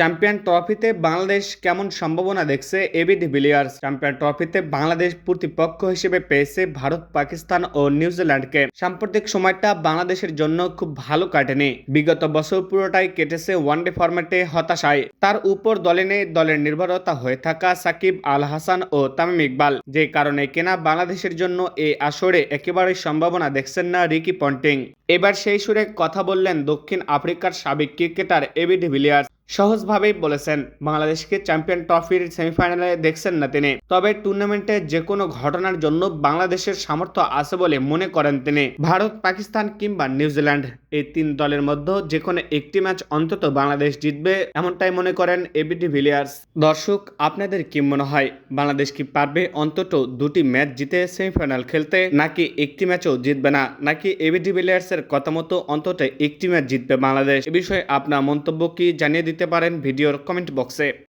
Champion ট্রফিতে বাংলাদেশ কেমন সম্ভাবনা দেখছে এবি ডিভিলিয়ার্স চ্যাম্পিয়ন ট্রফিতে বাংলাদেশ প্রতিপক্ষ হিসেবে পেয়েছে ভারত, পাকিস্তান ও নিউজিল্যান্ডকে সাম্প্রতিক সময়টা বাংলাদেশের জন্য খুব ভালো কাটেনি। বিগত বছর পুরোটাই কেটেছে ওয়ানডে ফরম্যাটে হতাশায়। তার উপর দলে নেই দলের নির্ভরতা হয়ে থাকা সাকিব আল হাসান ও তামিম ইকবাল। যে কারণে কেনা বাংলাদেশের জন্য এই আসরে একেবারেই সম্ভাবনা দেখছেন না রিকি পন্টিং। এবার সেই সুরে কথা বললেন দক্ষিণ আফ্রিকার সাবেক ক্রিকেটার এবি ডিভিলিয়ার্স সহজভাবেই বলেছেন, বাংলাদেশকে চ্যাম্পিয়ন ট্রফির সেমিফাইনালে দেখছেন না তিনি। তবে টুর্নামেন্টে যে কোনো ঘটনার জন্য বাংলাদেশের সামর্থ্য আছে বলে মনে করেন তিনি। ভারত, পাকিস্তান কিংবা নিউজিল্যান্ড। এই তিন দলের মধ্যে যে কোনো একটি ম্যাচ অন্তত বাংলাদেশ জিতবে, এমনটাই মনে করেন এবিডি ভিলিয়ার্স। দর্শক, আপনাদের কি মনে হয়, বাংলাদেশ কি পারবে অন্তত দুটি ম্যাচ জিতে সেমিফাইনাল খেলতে, নাকি একটি ম্যাচও জিতবে না? নাকি এবিডি ভিলিয়ার্সের কথা মতো অন্তত একটি ম্যাচ জিতবে বাংলাদেশ? এ বিষয়ে আপনার মন্তব্য কি জানিয়ে দিতে পারেন ভিডিওর কমেন্ট বক্সে।